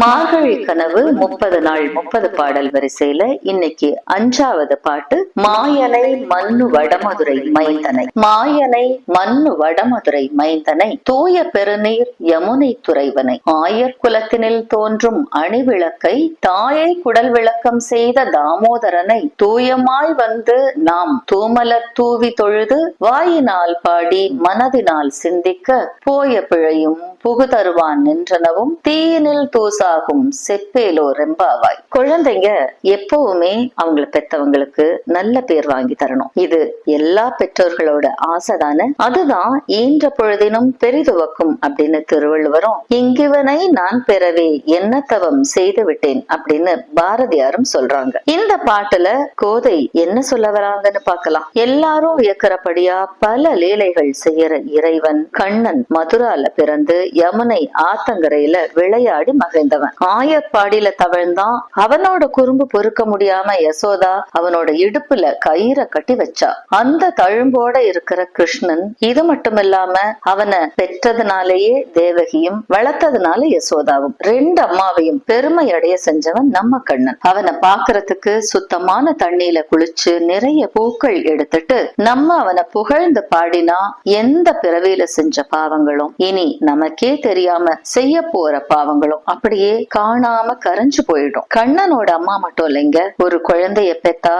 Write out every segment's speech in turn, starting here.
மார்கழி கனவு முப்பது நாள் முப்பது பாடல் வரிசையில இன்னைக்கு அஞ்சாவது பாட்டு மாயனை மண்ணு வடமதுரை மைந்தனை. மாயனை மண்ணு வடமதுரை மைந்தனை தூய பெருநீர் யமுனை துறைவனை. ஆயர் குலத்தினில் தோன்றும் அணிவிளக்கை தாயை குடல் விளக்கம் செய்த தாமோதரனை. தூயமாய் வந்து நாம் தூமலர் தூவி தொழுது வாயினால் பாடி மனதினால் சிந்திக்க போய பிழையும் புகுதருவான் நின்றனவும் தீயினில் தூசா தூசாகும் செப்பேலோ ரெம்பாவாய். குழந்தைங்க எப்பவுமே அவங்கள பெத்தவங்களுக்கு நல்ல பேர் வாங்கி தரணும். இது எல்லா பெற்றோர்களோட ஆசைதானே அதுதான் ஈன்ற பொழுதினும் பெரிதுவக்கும் அப்படின்னு திருவள்ளுவரும் இங்கிவனை நான் பெறவே என்ன தவம் செய்து விட்டேன் அப்படின்னு பாரதியாரும் சொல்றாங்க. இந்த பாட்டுல கோதை என்ன சொல்ல வராங்கன்னு பார்க்கலாம். எல்லாரும் வியக்கிறபடியா பல லீலைகள் செய்யற இறைவன் கண்ணன் மதுரால பிறந்து யமுனை ஆத்தங்கரையில விளையாடி மகிழ்ந்தவன். ஆயப்பாடியில தவழ்ந்தான். அவனோட குறும்பு பொறுக்க முடியாம யசோதா அவனோட இடுப்புல கயிற கட்டி வச்சா. அந்த தழும்போட இருக்கிற கிருஷ்ணன் இது மட்டும் இல்லாம அவனை பெற்றதுனாலேயே தேவகியும் வளர்த்ததுனால யசோதாவும். ரெண்டு அம்மாவையும் பெருமை அடைய செஞ்சவன் நம்ம கண்ணன். அவனை பாக்குறதுக்கு சுத்தமான தண்ணியில குளிச்சு நிறைய பூக்கள் எடுத்துட்டு நம்ம அவனை புகழ்ந்து பாடினா எந்த பிறவியில செஞ்ச பாவங்களும் இனி நமக்கே தெரியாம செய்ய போற பாவங்களும் அப்படியே அப்படியே காணாம கரைஞ்சு போயிடும். கண்ணனோட அம்மா மட்டும் இல்லைங்க ஒரு குழந்தைய பெத்தா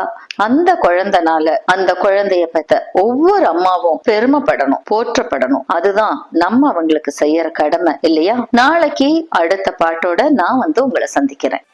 அந்த குழந்தைனால அந்த குழந்தைய பெத்த ஒவ்வொரு அம்மாவும் பெருமைப்படணும் போற்றப்படணும். அதுதான் நம்ம அவங்களுக்கு செய்யற கடமை இல்லையா? நாளைக்கு அடுத்த பாட்டோட நான் வந்து உங்களை சந்திக்கிறேன்.